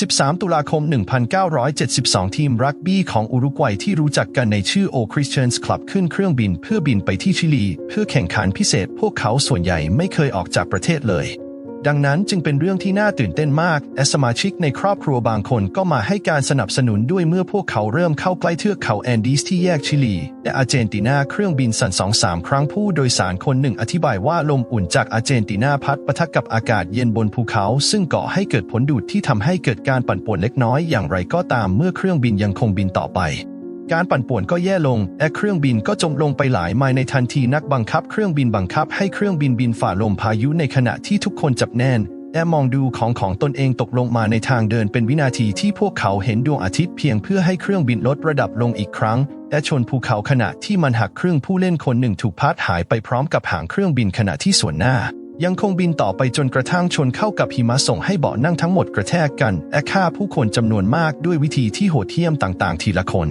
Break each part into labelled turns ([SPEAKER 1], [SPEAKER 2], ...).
[SPEAKER 1] 13 ตุลาคม 1972 ทีมรักบี้ของอุรุกวัยที่รู้จักกันในชื่อโอคริสเตียนส์คลับขึ้นเครื่องบินเพื่อบินไปที่ชิลี เพื่อแข่งขันพิเศษพวกเขาส่วนใหญ่ไม่เคยออกจากประเทศเลย ดังนั้นจึงเป็นเรื่องที่น่าตื่นเต้นมากและสมาชิกในครอบครัวบางคนก็มาให้การสนับสนุนด้วยเมื่อพวกเขาเริ่มเข้าใกล้เทือกเขาแอนดีสที่แยกชิลี และอาร์เจนตินาเครื่องบินสั่นสองสามครั้งผู้โดยสารคนหนึ่งอธิบายว่าลมอุ่นจากอาร์เจนตินาพัดปะทะกับอากาศเย็นบนภูเขา ซึ่งก่อให้เกิดผลดูดที่ทำให้เกิดการปั่นป่วนเล็กน้อยอย่างไรก็ตามเมื่อเครื่องบินยังคงบินต่อไป การปั่นป่วนก็แย่ลงและเครื่องบินก็จมลงไปหลายไมล์ในทันทีนักบังคับ เครื่องบินบังคับให้เครื่องบินบินฝ่าลมพายุในขณะที่ทุกคนจับแน่นและมองดูของของตนเองตกลงมาในทางเดินเป็นวินาทีที่พวกเขาเห็นดวงอาทิตย์เพียงเพื่อให้เครื่องบินลดระดับลงอีกครั้ง และชนภูเขาขณะที่มันหักครึ่งผู้เล่นคนหนึ่งถูกพัดหายไปพร้อมกับหางเครื่องบินขณะที่ส่วนหน้า ยังคงบินต่อไปจนกระทั่งชนเข้ากับหิมะส่งให้เบาะนั่งทั้งหมดกระแทกกันและฆ่าผู้คนจำนวนมากด้วยวิธีที่โหดเหี้ยมต่างๆ ทีละคน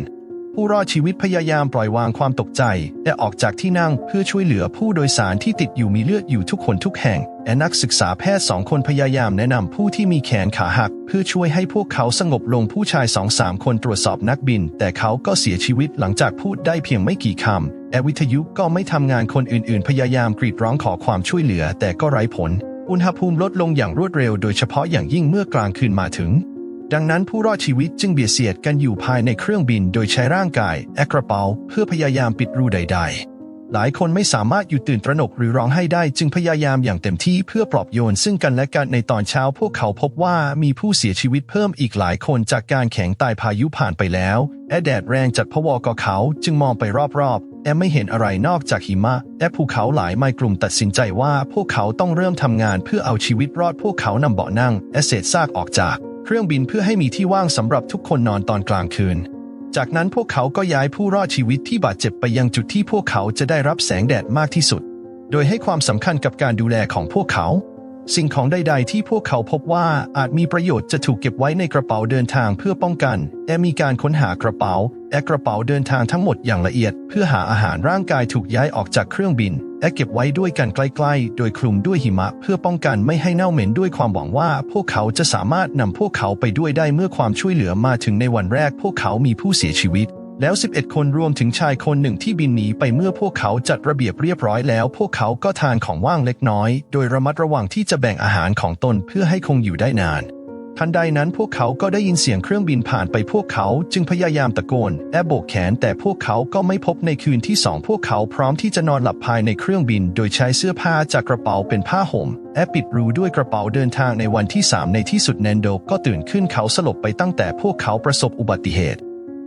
[SPEAKER 1] ผู้รอดชีวิตพยายามปล่อยวางความตกใจ และออกจากที่นั่งเพื่อช่วยเหลือผู้โดยสารที่ติดอยู่มีเลือดอยู่ทุกคนทุกแห่งและนักศึกษาแพทย์สองคนพยายามแนะนำผู้ที่มีแขนขาหัก เพื่อช่วยให้พวกเขาสงบลงผู้ชายสองสามคนตรวจสอบนักบิน แต่เขาก็เสียชีวิตหลังจากพูดได้เพียงไม่กี่คำและวิทยุก็ไม่ทำงานคนอื่น ๆ พยายามกรีดร้องขอความช่วยเหลือ แต่ก็ไร้ผล อุณหภูมิลดลงอย่างรวดเร็ว โดยเฉพาะอย่างยิ่งเมื่อกลางคืนมาถึง ดังนั้นผู้รอดชีวิตจึงเบียดเสียดกันอยู่ภายในเครื่องบินโดยใช้ร่างกายแอกระเป๋าเพื่อพยายามปิดรูใด ๆ หลายคนไม่สามารถหยุดตื่นตระหนกหรือร้องไห้ได้จึงพยายามอย่างเต็มที่เพื่อปลอบโยนซึ่งกันและกันในตอนเช้าพวกเขาพบว่ามีผู้เสียชีวิตเพิ่มอีกหลายคนจากการแข็งตายพายุผ่านไปแล้วแอแดดแรงจัดพวกเขาจึงมองไปรอบๆแอไม่เห็นอะไรนอกจากหิมะแอภูเขาหลายไมล์กลุ่มตัดสินใจว่าพวกเขาต้องเริ่มทำงานเพื่อเอาชีวิตรอดพวกเขานำเบาะนั่งและเศษซากออกจาก เครื่องบินเพื่อให้มีที่ว่างสำหรับทุกคนนอนตอนกลางคืน จากนั้นพวกเขาก็ย้ายผู้รอดชีวิตที่บาดเจ็บไปยังจุดที่พวกเขาจะได้รับแสงแดดมากที่สุด โดยให้ความสำคัญกับการดูแลของพวกเขา สิ่งของใด ๆ ที่พวกเขาพบว่าอาจมีประโยชน์จะถูกเก็บไว้ในกระเป๋าเดินทางเพื่อป้องกัน และมีการค้นหากระเป๋าและกระเป๋าเดินทางทั้งหมดอย่างละเอียด เพื่อหาอาหารร่างกายถูกย้ายออกจากเครื่องบิน และเก็บไว้ด้วยกันใกล้ๆ โดยคลุมด้วยหิมะ เพื่อป้องกันไม่ให้เน่าเหม็นด้วยความหวังว่า พวกเขาจะสามารถนำพวกเขาไปด้วยได้เมื่อความช่วยเหลือมาถึงในวันแรก พวกเขามีผู้เสียชีวิต แล้ว 11 คนรวมถึงชายคนหนึ่งที่บินหนีไปเมื่อพวกเขาจัดระเบียบเรียบร้อยแล้ว พวกเขาก็ทานของว่างเล็กน้อย โดยระมัดระวังที่จะแบ่งอาหารของตนเพื่อให้คงอยู่ได้นาน ทันใดนั้นพวกเขาก็ได้ยินเสียงเครื่องบินผ่านไปพวกเขาจึงพยายามตะโกนและโบกแขนแต่พวกเขาก็ไม่พบในคืนที่สองพวกเขาพร้อมที่จะนอนหลับภายในเครื่องบิน โดยใช้เสื้อผ้าจากกระเป๋าเป็นผ้าห่มและปิดรูด้วยกระเป๋าเดินทางในวันที่ 3 ในที่สุดแนนโดก็ตื่นขึ้นเขาสลบไปตั้งแต่พวกเขาประสบอุบัติเหตุ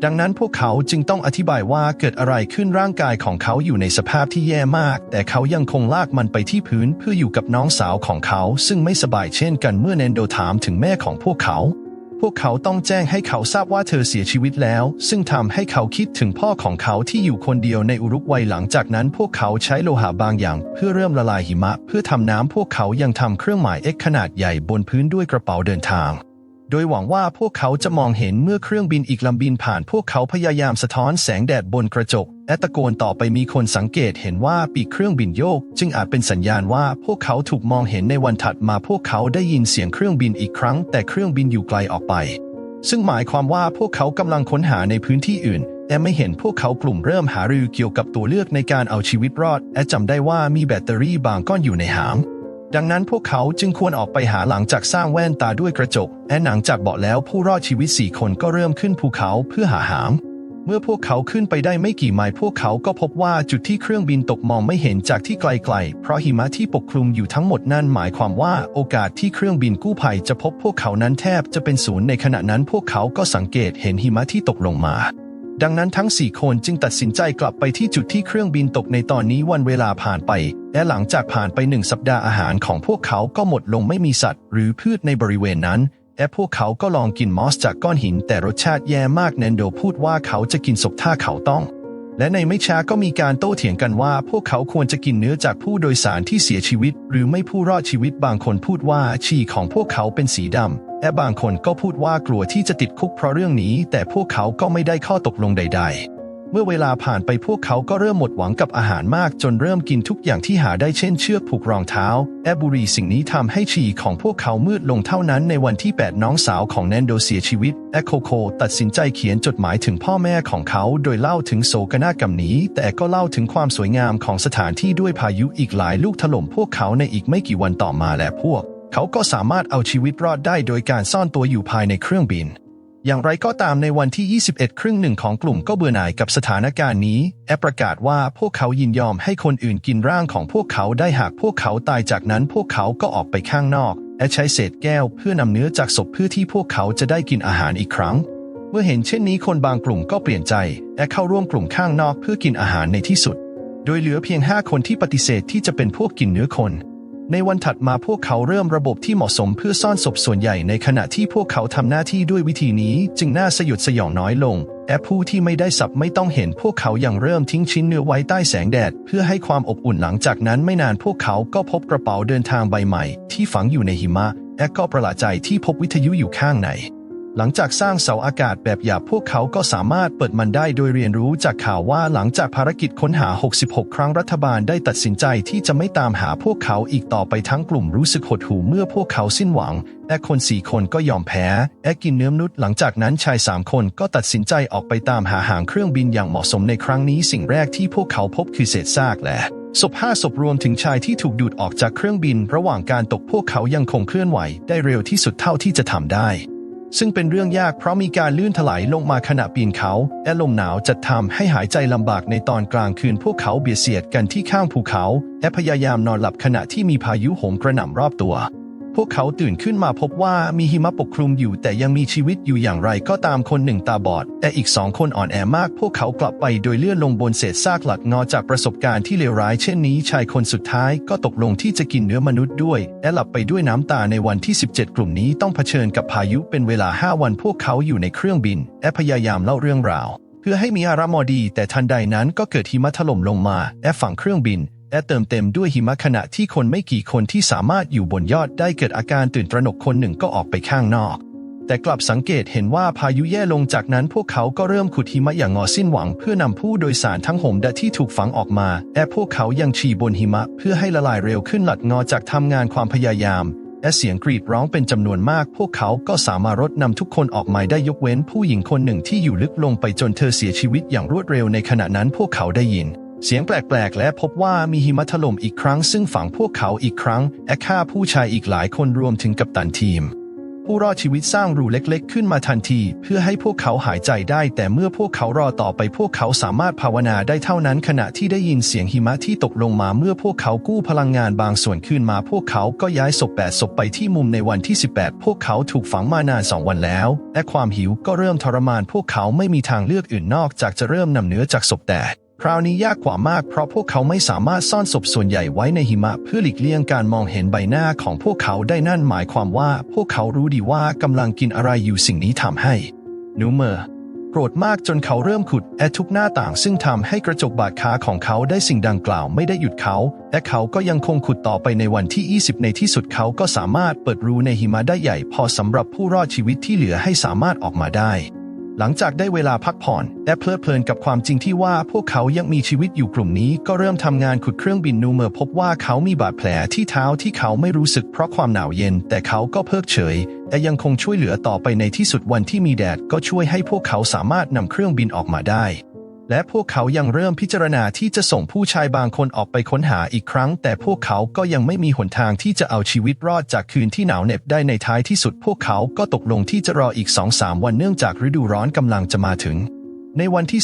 [SPEAKER 1] ดังนั้นพวกเขาจึงต้องอธิบายว่าเกิดอะไรขึ้นร่างกายของเขาอยู่ในสภาพที่แย่มาก แต่เขายังคงลากมันไปที่พื้นเพื่ออยู่กับน้องสาวของเขา ซึ่งไม่สบายเช่นกันเมื่อแนนโดถามถึงแม่ของพวกเขา พวกเขาต้องแจ้งให้เขาทราบว่าเธอเสียชีวิตแล้ว ซึ่งทำให้เขาคิดถึงพ่อของเขาที่อยู่คนเดียวในอุรุกวัยหลังจากนั้น พวกเขาใช้โลหะบางอย่าง เพื่อเริ่มละลายหิมะ เพื่อทำน้ำพวกเขายังทำเครื่องหมาย X ขนาดใหญ่บนพื้นด้วยกระเป๋าเดินทาง โดยหวังว่าพวกเขาจะมองเห็นเมื่อเครื่องบินอีกลำบินผ่านพวกเขาพยายามสะท้อนแสงแดดบนกระจกและตะโกนต่อไปมีคนสังเกตเห็นว่าปีกเครื่องบินโยก จึงอาจเป็นสัญญาณว่าพวกเขาถูกมองเห็นในวันถัดมาพวกเขาได้ยินเสียงเครื่องบินอีกครั้ง แต่เครื่องบินอยู่ไกลออกไป ซึ่งหมายความว่าพวกเขากำลังค้นหาในพื้นที่อื่นแต่ไม่เห็นพวกเขากลุ่มเริ่มหารือเกี่ยวกับตัวเลือกในการเอาชีวิตรอดและจำได้ว่ามีแบตเตอรี่บางก้อนอยู่ในหาง ดังนั้นพวกเขาจึงควรออกไปหาหลังจากสร้างแว่นตาด้วยกระจก และหลังจากเบาะแล้วผู้รอดชีวิตสี่คนก็เริ่มขึ้นภูเขาเพื่อหาหางเมื่อพวกเขาขึ้นไปได้ไม่กี่ไมล์พวกเขาก็พบว่าจุดที่เครื่องบินตกมองไม่เห็นจากที่ไกลๆ เพราะหิมะที่ปกคลุมอยู่ทั้งหมดนั่นหมายความว่าโอกาสที่เครื่องบินกู้ภัยจะพบพวกเขานั้นแทบจะเป็นศูนย์ในขณะนั้นพวกเขาก็สังเกตเห็นหิมะที่ตกลงมา ดังนั้นทั้ง 4 คนจึงตัดสินใจกลับไปที่จุดที่เครื่องบินตกในตอนนี้วันเวลาผ่านไป และหลังจากผ่านไปหนึ่งสัปดาห์อาหารของพวกเขาก็หมดลงไม่มีสัตว์ หรือพืชในบริเวณนั้น และพวกเขาก็ลองกินมอสจากก้อนหิน แต่รสชาติแย่มากแนนโดพูดว่าเขาจะกินศพถ้าเขาต้อง และในไม่ช้าก็มีการโต้เถียงกันว่า พวกเขาควรจะกินเนื้อจากผู้โดยสารที่เสียชีวิต หรือไม่ผู้รอดชีวิตบางคนพูดว่าฉี่ของพวกเขาเป็นสีดำและบางคนก็พูดว่ากลัวที่จะติดคุกเพราะเรื่องนี้ แต่พวกเขาก็ไม่ได้ข้อตกลงใด ๆ เมื่อเวลาผ่านไปพวกเขาก็เริ่มหมดหวังกับอาหารมากจนเริ่มกินทุกอย่างที่หาได้เช่นเชือกผูกรองเท้า แอบบุรีสิ่งนี้ทำให้ฉี่ของพวกเขามืดลงเท่านั้นในวันที่ 8 น้องสาวของแนนโดเสียชีวิต แอคโคโคตัดสินใจเขียนจดหมายถึงพ่อแม่ของเขาโดยเล่าถึงโศกนาฏกรรมนี้ แต่ก็เล่าถึงความสวยงามของสถานที่ด้วยพายุอีกหลายลูกถล่มพวกเขาในอีกไม่กี่วันต่อมาและพวก เขาก็สามารถเอาชีวิตรอดได้โดยการซ่อนตัวอยู่ภายในเครื่องบิน อย่างไรก็ตามในวันที่ 21 ครึ่งหนึ่งของกลุ่มก็เบื่อหน่ายกับสถานการณ์นี้ แอปประกาศว่าพวกเขายินยอมให้คนอื่นกินร่างของพวกเขาได้หากพวกเขาตายจากนั้นพวกเขาก็ออกไปข้างนอก และใช้เศษแก้วเพื่อนำเนื้อจากศพเพื่อที่พวกเขาจะได้กินอาหารอีกครั้ง เมื่อเห็นเช่นนี้คนบางกลุ่มก็เปลี่ยนใจ และเข้าร่วมกลุ่มข้างนอกเพื่อกินอาหารในที่สุด โดยเหลือเพียง 5 คนที่ปฏิเสธที่จะเป็นพวกกินเนื้อคน ในวันถัดมาพวกเขาเริ่มระบบที่เหมาะสมเพื่อซ่อนศพส่วนใหญ่ในขณะที่พวกเขาทำหน้าที่ด้วยวิธีนี้ จึงน่าสยดสยองน้อยลง แอปผู้ที่ไม่ได้สับไม่ต้องเห็นพวกเขายังเริ่มทิ้งชิ้นเนื้อไว้ใต้แสงแดด เพื่อให้ความอบอุ่นหลังจากนั้นไม่นานพวกเขาก็พบกระเป๋าเดินทางใบใหม่ ที่ฝังอยู่ในหิมะแอปก็ประหลาดใจที่พบวิทยุอยู่ข้างใน หลังจากสร้างเสาอากาศแบบหยาบพวกเขาก็สามารถเปิดมันได้โดยเรียนรู้จากข่าวว่าหลังจากภารกิจค้นหา 66 ครั้งรัฐบาลได้ตัดสินใจที่จะไม่ตามหาพวกเขาอีกต่อไปทั้งกลุ่มรู้สึกหดหู่เมื่อพวกเขาสิ้นหวังและคนสี่คนก็ยอมแพ้ แอะกินเนื้อมนุษย์หลังจากนั้นชายสามคนก็ตัดสินใจออกไปตามหาหางเครื่องบินอย่างเหมาะสมในครั้งนี้สิ่งแรกที่พวกเขาพบคือเศษซากและศพห้าศพรวมถึงชายที่ถูกดูดออกจากเครื่องบิน ระหว่างการตกพวกเขายังคงเคลื่อนไหว ได้เร็วที่สุดเท่าที่จะทำได้ ซึ่งเป็นเรื่องยากเพราะมีการลื่นถลายลงมาขณะปีนเขา และลมหนาวจัดทำให้หายใจลำบากในตอนกลางคืนพวกเขาเบียดเสียดกันที่ข้างภูเขา และพยายามนอนหลับขณะที่มีพายุโหมกระหน่ำรอบตัว พวกเขาตื่นขึ้นมาพบว่ามีหิมะปกคลุมอยู่แต่ยังมีชีวิตอยู่อย่างไรก็ตามคนหนึ่งตาบอด แต่อีกสองคนอ่อนแอมาก พวกเขากลับไปโดยเลื่อนลงบนเศษซากหลักงอจากประสบการณ์ที่เลวร้ายเช่นนี้ชายคนสุดท้ายก็ตกลงที่จะกินเนื้อมนุษย์ด้วย และหลับไปด้วยน้ำตาในวันที่ 17 กลุ่มนี้ต้องเผชิญกับพายุเป็นเวลา 5 วันพวกเขาอยู่ในเครื่องบิน และพยายามเล่าเรื่องราว เพื่อให้มีอารมณ์ดี แต่ทันใดนั้นก็เกิดหิมะถล่มลงมาและฝั่งเครื่องบิน และเติมเต็มด้วยหิมะขณะที่คนไม่กี่คนที่สามารถอยู่บนยอดได้เกิดอาการตื่นตระหนกคนหนึ่งก็ออกไปข้างนอก แต่กลับสังเกตเห็นว่าพายุแย่ลงจากนั้นพวกเขาก็เริ่มขุดหิมะอย่างงอสิ้นหวัง เพื่อนำผู้โดยสารทั้งหมดดที่ถูกฝังออกมาและพวกเขายังฉี่บนหิมะ เพื่อให้ละลายเร็วขึ้นหลัดงอจากทำงานความพยายามและเสียงกรีดร้องเป็นจำนวนมาก พวกเขาก็สามารถรดนำทุกคนออกมาได้ยกเว้นผู้หญิงคนหนึ่งที่อยู่ลึกลงไปจนเธอเสียชีวิตอย่างรวดเร็วในขณะนั้นพวกเขาได้ยิน เสียงแปลกๆ และพบว่ามีหิมะถล่มอีกครั้ง ซึ่งฝังพวกเขาอีกครั้งและฆ่าผู้ชายอีกหลายคนรวมถึงกัปตันทีม ผู้รอดชีวิตสร้างรูเล็กๆ ขึ้นมาทันที เพื่อให้พวกเขาหายใจได้ แต่เมื่อพวกเขารอต่อไปพวกเขาสามารถภาวนาได้เท่านั้น ขณะที่ได้ยินเสียงหิมะที่ตกลงมาเมื่อพวกเขากู้พลังงานบางส่วนคืนมา พวกเขาก็ย้ายศพแปดศพไปที่มุมในวันที่ 18 พวกเขาถูกฝังมานานสองวันแล้ว และความหิวก็เริ่มทรมาน พวกเขาไม่มีทางเลือกอื่นนอกจากจะเริ่มนำเนื้อจากศพแต่ คราวนี้ยากกว่ามากเพราะพวกเขาไม่สามารถซ่อนศพส่วนใหญ่ไว้ในหิมะเพื่อหลีกเลี่ยงการมองเห็นใบหน้าของพวกเขาได้นั่นหมายความว่าพวกเขารู้ดีว่ากำลังกินอะไรอยู่สิ่งนี้ทำให้นูเมอร์โกรธมากจนเขาเริ่มขุดแอทุกหน้าต่างซึ่งทำให้กระจกบาดขาของเขาได้สิ่งดังกล่าวไม่ได้หยุดเขา และเขาก็ยังคงขุดต่อไปในวันที่ 20 ในที่สุดเขาก็สามารถเปิดรูในหิมะได้ใหญ่ พอสำหรับผู้รอดชีวิตที่เหลือให้สามารถออกมาได้ หลังจากได้เวลาพักผ่อน และเพลิดเพลินกับความจริงที่ว่าพวกเขายังมีชีวิตอยู่กลุ่มนี้ ก็เริ่มทำงานขุดเครื่องบินนูเมอร์พบว่าเขามีบาดแผลที่เท้าที่เขาไม่รู้สึกเพราะความหนาวเย็น แต่เขาก็เพิกเฉยและยังคงช่วยเหลือต่อไปในที่สุดวันที่มีแดดก็ช่วยให้พวกเขาสามารถนำเครื่องบินออกมาได้ และพวกเขายังเริ่มพิจารณาที่จะส่งผู้ชายบางคนออกไปค้นหาอีกครั้ง แต่พวกเขาก็ยังไม่มีหนทางที่จะเอาชีวิตรอดจากคืนที่หนาวเหน็บได้ในท้ายที่สุด พวกเขาก็ตกลงที่จะรออีกสองสามวันเนื่องจากฤดูร้อนกำลังจะมาถึง ในวันที่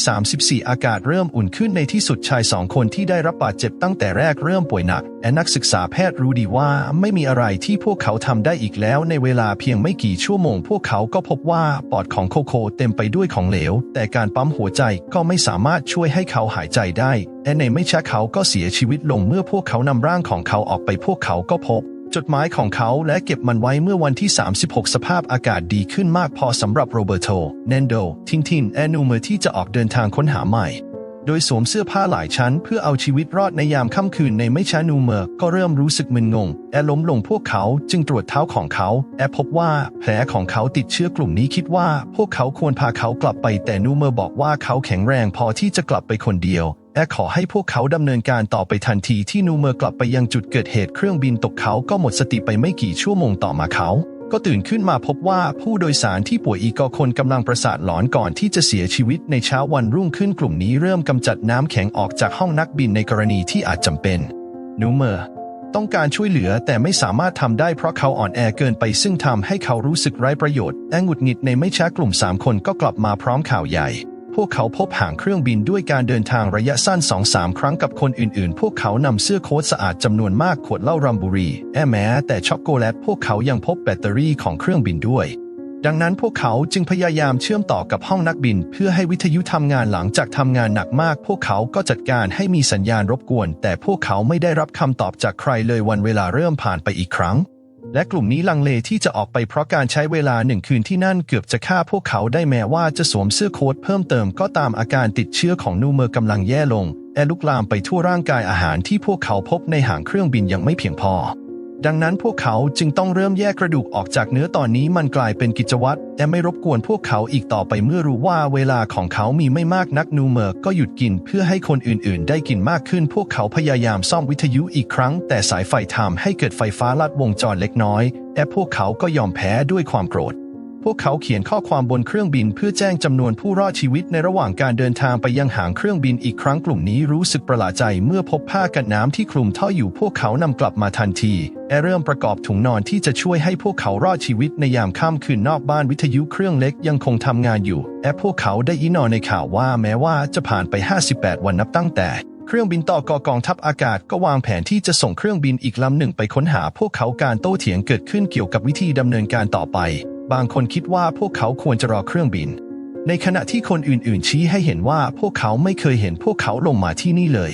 [SPEAKER 1] 34 อากาศเริ่มอุ่นขึ้นในที่สุดชายสองคนที่ได้รับบาดเจ็บตั้งแต่แรกเริ่มป่วยหนักและนักศึกษาแพทย์รู้ดีว่าไม่มีอะไรที่พวกเขาทำได้อีกแล้ว ในเวลาเพียงไม่กี่ชั่วโมง พวกเขาก็พบว่าปอดของโคโคเต็มไปด้วยของเหลว แต่การปั๊มหัวใจก็ไม่สามารถช่วยให้เขาหายใจได้และในไม่ช้าเขาก็เสียชีวิตลงเมื่อพวกเขานำร่างของเขาออกไปพวกเขาก็พบ จดหมายของเขาและเก็บมันไว้เมื่อวันที่ 36 สภาพอากาศดีขึ้นมากพอสำหรับโรเบร์โตเนนโด ทินทิน แอนูเมอร์ที่จะออกเดินทางค้นหาใหม่ โดยสวมเสื้อผ้าหลายชั้นเพื่อเอาชีวิตรอดในยามค่ำคืนในไม่ช้านูเมอร์ ก็เริ่มรู้สึกมึนงง แอล้มลงพวกเขาจึงตรวจเท้าของเขา แอพบว่าแผลของเขาติดเชื้อกลุ่มนี้คิดว่า พวกเขาควรพาเขากลับไปแต่นูเมอร์บอกว่าเขาแข็งแรงพอที่จะกลับไปคนเดียว แอขอให้พวกเขาดำเนินการต่อไปทันทีที่นูเมอร์กลับไปยังจุดเกิดเหตุเครื่องบินตกเขาก็หมดสติไปไม่กี่ชั่วโมงต่อมาเขา ก็ตื่นขึ้นมาพบว่าผู้โดยสารที่ป่วยอีกกคนกำลังประสาทหลอนก่อนที่จะเสียชีวิตในเช้าวันรุ่งขึ้นกลุ่มนี้เริ่มกำจัดน้ำแข็งออกจากห้องนักบินในกรณีที่อาจจำเป็นนูเมอร์ต้องการช่วยเหลือแต่ไม่สามารถทำได้เพราะเขาอ่อนแอเกินไปซึ่งทำให้เขารู้สึกไร้ประโยชน์แองุดหงิดในไม่ช้ากลุ่มสามคนก็กลับมาพร้อมข่าวใหญ่ พวกเขาพบหางเครื่องบินด้วยการเดินทางระยะสั้น 2-3 ครั้งกับคนอื่นๆ พวกเขานำเสื้อโค้ทสะอาดจำนวนมากขวดเหล้ารัมบุรีแอแม้แต่ช็อกโกแลตพวกเขายังพบแบตเตอรี่ของเครื่องบินด้วย ดังนั้นพวกเขาจึงพยายามเชื่อมต่อกับห้องนักบิน เพื่อให้วิทยุทำงานหลังจากทำงานหนักมาก พวกเขาก็จัดการให้มีสัญญาณรบกวน แต่พวกเขาไม่ได้รับคำตอบจากใครเลยวันเวลาเริ่มผ่านไปอีกครั้ง และกลุ่มนี้ลังเลที่จะออกไปเพราะการใช้เวลาหนึ่งคืนที่นั่นเกือบจะฆ่าพวกเขาได้แม้ว่าจะสวมเสื้อโค้ทเพิ่มเติมก็ตามอาการติดเชื้อของนูเมอร์กำลังแย่ลงแอลุกลามไปทั่วร่างกายอาหารที่พวกเขาพบในหางเครื่องบินยังไม่เพียงพอ ดังนั้นพวกเขาจึงต้องเริ่มแยกกระดูกออกจากเนื้อตอนนี้มันกลายเป็นกิจวัตรและไม่รบกวนพวกเขาอีกต่อไปเมื่อรู้ว่าเวลาของเขามีไม่มากนักนูเมอร์ก็หยุดกินเพื่อให้คนอื่นๆ ได้กินมากขึ้น พวกเขาพยายามซ่อมวิทยุอีกครั้ง แต่สายไฟทำให้เกิดไฟฟ้าลัดวงจรเล็กน้อยและพวกเขาก็ยอมแพ้ด้วยความโกรธ พวกเขาเขียนข้อความบนเครื่องบินเพื่อแจ้งจำนวนผู้รอดชีวิตในระหว่างการเดินทางไปยังหางเครื่องบินอีกครั้งกลุ่มนี้รู้สึกประหลาดใจเมื่อพบผ้ากันน้ำที่คลุมท่ออยู่พวกเขานำกลับมาทันทีแอเริ่มประกอบถุงนอนที่จะช่วยให้พวกเขารอดชีวิตในยามค่ำคืนนอกบ้านวิทยุเครื่องเล็กยังคงทำงานอยู่แอพวกเขาได้ยินนอนในข่าวว่าแม้ว่าจะผ่านไป 58 วันนับตั้งแต่เครื่องบินต่อกอกองทัพอากาศก็วางแผนที่จะส่งเครื่องบินอีกลำหนึ่งไปค้นหาพวกเขาการโต้เถียงเกิดขึ้นเกี่ยวกับวิธีดำเนินการต่อไป บางคนคิดว่าพวกเขาควรจะรอเครื่องบิน ในขณะที่คนอื่นๆ ชี้ให้เห็นว่าพวกเขาไม่เคยเห็นพวกเขาลงมาที่นี่เลย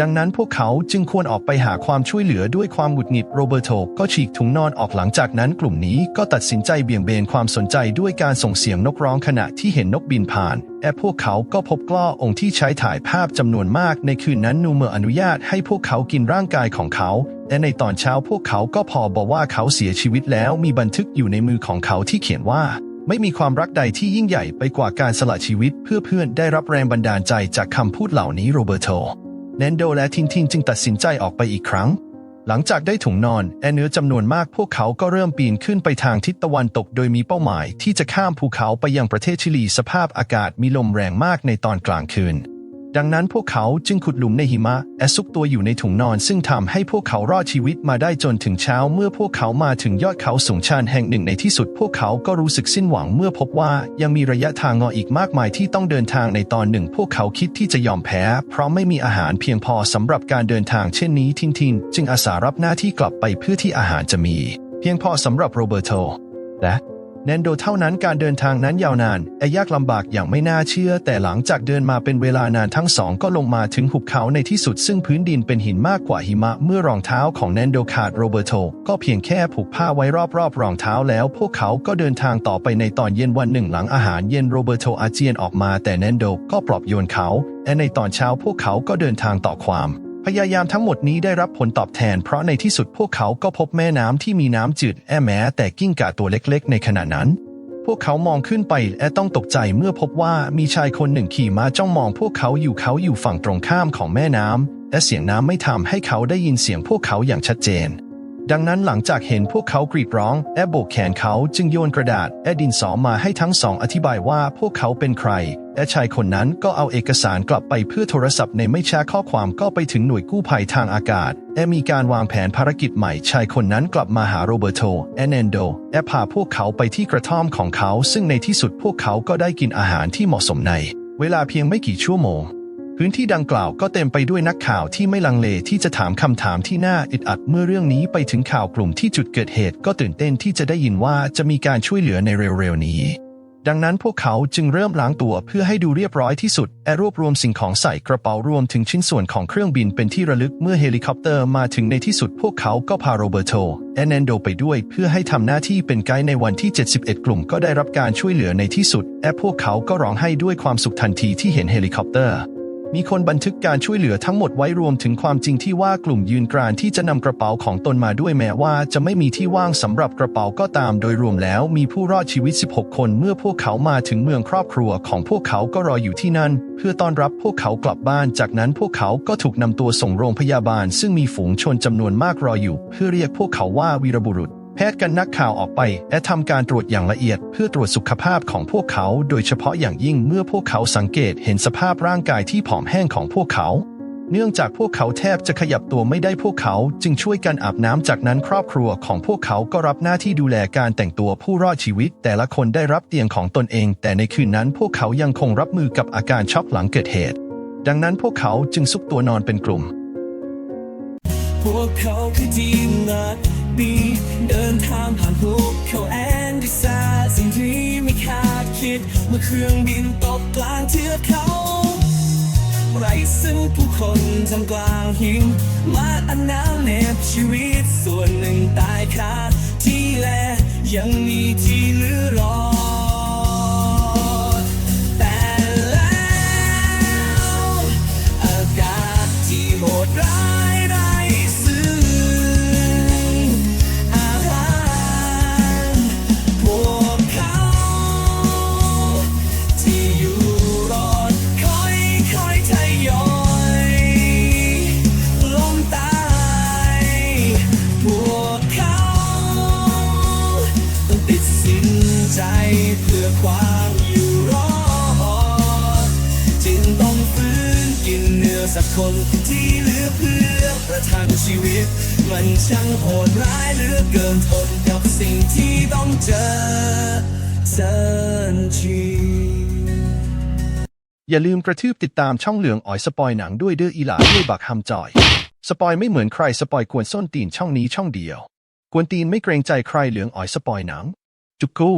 [SPEAKER 1] ดังนั้นพวกเขาจึงควรออกไปหาความช่วยเหลือด้วยความหงุดหงิดโรเบโตก็ฉีกถุงนอนออกหลังจากนั้นกลุ่มนี้ก็ตัดสินใจเบี่ยงเบนความสนใจด้วยการส่งเสียงนกร้องขณะที่เห็นนกบินผ่านแอพวกเขาก็พบกล้อองค์ที่ใช้ถ่ายภาพจำนวนมากในคืนนั้นนูเมอร์อนุญาตให้พวกเขากินร่างกายของเขา และในตอนเช้าพวกเขาก็พอบอกว่าเขาเสียชีวิตแล้วมีบันทึกอยู่ในมือของเขาที่เขียนว่า ไม่มีความรักใดที่ยิ่งใหญ่ไปกว่าการสละชีวิตเพื่อเพื่อนได้รับแรงบันดาลใจจากคำพูดเหล่านี้โรเบอร์โตแนนโดและทินทินจึงตัดสินใจออกไปอีกครั้ง หลังจากได้ถุงนอนแอนเนื้อจำนวนมากพวกเขาก็เริ่มปีนขึ้นไปทางทิศตะวันตก โดยมีเป้าหมายที่จะข้ามภูเขาไปยังประเทศชิลีสภาพอากาศมีลมแรงมากในตอนกลางคืน ดังนั้นพวกเขาจึงขุดหลุมในหิมะแอซุกตัวอยู่ในถุงนอน ซึ่งทำให้พวกเขารอดชีวิตมาได้จนถึงเช้า เมื่อพวกเขามาถึงยอดเขาสูงชันแห่งหนึ่งในที่สุด พวกเขาก็รู้สึกสิ้นหวังเมื่อพบว่ายังมีระยะทางงออีกมากมายที่ต้องเดินทางในตอนหนึ่ง พวกเขาคิดที่จะยอมแพ้ เพราะไม่มีอาหารเพียงพอสำหรับการเดินทางเช่นนี้ทินทินจึงอาสารับหน้าที่กลับไปเพื่อที่อาหารจะมี เพียงพอสำหรับโรเบโตและ แนนโดเท่านั้นการเดินทางนั้นยาวนานแอยากลำบากอย่างไม่น่าเชื่อ แต่หลังจากเดินมาเป็นเวลานานทั้งสองก็ลงมาถึงหุบเขาในที่สุด ซึ่งพื้นดินเป็นหินมากกว่าหิมะเมื่อรองเท้าของแนนโดขาดโรเบโตก็เพียงแค่ผูกผ้าไว้รอบๆรองเท้าแล้ว พวกเขาก็เดินทางต่อไปในตอนเย็นวันหนึ่งหลังอาหารเย็นโรเบโตอาเจียนออกมาแต่แนนโดก็ปลอบโยนเขาและในตอนเช้าพวกเขาก็เดินทางต่อความ พยายามทั้งหมดนี้ได้รับผลตอบแทน เพราะในที่สุดพวกเขาก็พบแม่น้ำที่มีน้ำจืดแอแม้แต่กิ้งก่าตัวเล็กๆ ในขณะนั้น พวกเขามองขึ้นไปและต้องตกใจเมื่อพบว่ามีชายคนหนึ่งขี่ม้าจ้องมองพวกเขาอยู่เขาอยู่ฝั่งตรงข้ามของแม่น้ำและเสียงน้ำไม่ทำให้เขาได้ยินเสียงพวกเขาอย่างชัดเจน ดังนั้นหลังจากเห็นพวกเขากรีดร้อง แอบโบกแขนเขาจึงโยนกระดาษและดินสอมาให้ทั้งสองอธิบายว่าพวกเขาเป็นใครและชายคนนั้นก็เอาเอกสารกลับไปเพื่อโทรศัพท์ในไม่ช้าข้อความก็ไปถึงหน่วยกู้ภัยทางอากาศและมีการวางแผนภารกิจใหม่ชายคนนั้นกลับมาหาโรเบโตแอนเนโดและพาพวกเขาไปที่กระท่อมของเขา ซึ่งในที่สุดพวกเขาก็ได้กินอาหารที่เหมาะสมใน เวลาเพียงไม่กี่ชั่วโมง พื้นที่ดังกล่าวก็เต็มไปด้วยนักข่าวที่ไม่ลังเลที่จะถามคำถามที่น่าอึดอัดเมื่อเรื่องนี้ไปถึงข่าวกลุ่มที่จุดเกิดเหตุก็ตื่นเต้นที่จะได้ยินว่าจะมีการช่วยเหลือในเร็วๆนี้ ดังนั้นพวกเขาจึงเริ่มล้างตัวเพื่อให้ดูเรียบร้อยที่สุดและรวบรวมสิ่งของใส่กระเป๋ารวมถึงชิ้นส่วนของเครื่องบินเป็นที่ระลึกเมื่อเฮลิคอปเตอร์มาถึงในที่สุดพวกเขาก็พาโรเบโตและแนนโดไปด้วยเพื่อให้ทำหน้าที่เป็นไกด์ในวันที่ 71 กลุ่มก็ได้รับการช่วยเหลือในที่สุดและพวกเขาก็ร้องไห้ด้วยความสุขทันทีที่เห็นเฮลิคอปเตอร์ มีคนบันทึกการช่วยเหลือทั้งหมดไว้รวมถึงความจริงที่ว่ากลุ่มยืนกรานที่จะนำกระเป๋าของตนมาด้วยแม้ว่าจะไม่มีที่ว่างสำหรับกระเป๋าก็ตามโดยรวมแล้ว มีผู้รอดชีวิต 16 คน เมื่อพวกเขามาถึงเมืองครอบครัวของพวกเขาก็รออยู่ที่นั่น เพื่อต้อนรับพวกเขากลับบ้าน จากนั้นพวกเขาก็ถูกนำตัวส่งโรงพยาบาล ซึ่งมีฝูงชนจำนวนมากรออยู่ เพื่อเรียกพวกเขาว่าวีรบุรุษ แพทย์กันนักข่าวออกไป และทำการตรวจอย่างละเอียด เพื่อตรวจสุขภาพของพวกเขา โดยเฉพาะอย่างยิ่งเมื่อพวกเขาสังเกตเห็นสภาพร่างกายที่ผอมแห้งของพวกเขา เนื่องจากพวกเขาแทบจะขยับตัวไม่ได้พวกเขาจึงช่วยกันอาบน้ำจากนั้นครอบครัวของพวกเขาก็รับหน้าที่ดูแลการแต่งตัวผู้รอดชีวิต แต่ละคนได้รับเตียงของตนเอง แต่ในคืนนั้นพวกเขายังคงรับมือกับอาการช็อกหลังเกิดเหตุ ดังนั้นพวกเขาจึงซุกตัวนอนเป็นกลุ่ม
[SPEAKER 2] พวกเขาคือทีมนัก บีเดินทางผ่านภูเขาแอนดิซาสิ่งที่ไม่คาดคิด เมื่อเครื่องบินตกกลางเทือกเขาไรซึ่งผู้คนทำกลางหิมมาอันหนาวเหน็บชีวิตส่วนหนึ่งตายคาที่แลยังมีที่เหลือรอ ใจเพื่อความอยู่รอดจึงต้องฟื้นกินเนื้อสักคนที่เหลือเพื่อประทังชีวิต มันช่างโหดร้ายเหลือเกินทนกับสิ่งที่ต้องเจอสันที
[SPEAKER 1] อย่าลืมกระทืบติดตามช่องเหลืองอ๋อยสปอยหนังด้วยเด้ออีหลาด้วยบักฮัมจอย สปอยไม่เหมือนใครสปอยกวนส้นตีนช่องนี้ช่องเดียว กวนตีนไม่เกรงใจใครเหลืองอ๋อยสปอยหนัง จุกกู